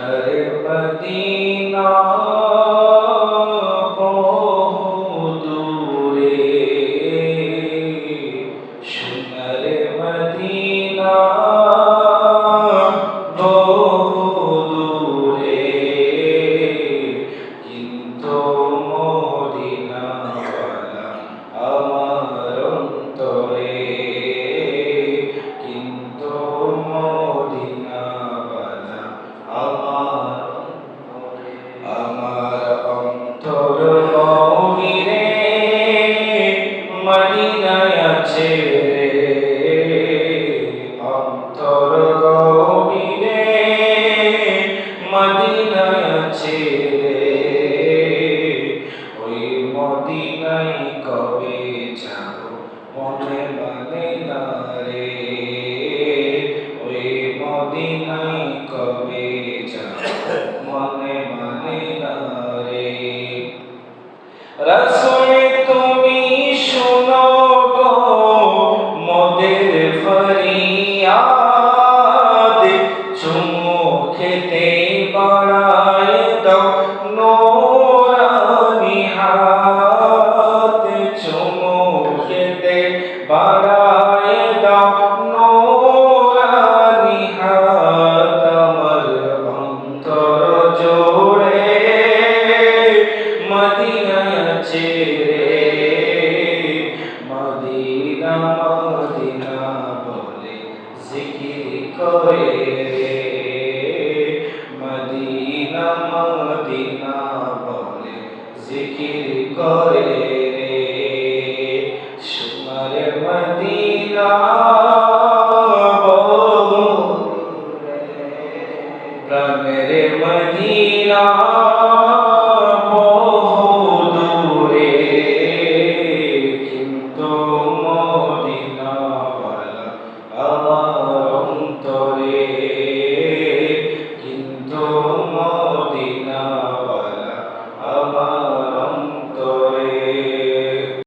हरि पति মদিনায় কবে যাব মনে মানে না রে রসুল, তুমি শোনো গো মোদের ফরিয়াদ। চুমু খেতে বাড়ায় দাও নোরানি হাত। চুমু বাড়ায় দাও মদিনা ছেড়ে মদিনা মদিনা বলে জিকির করে রে। মদিনা মদিনা বলে জিকির করে রে। সুমার মদিনা প্রাণের মদিনা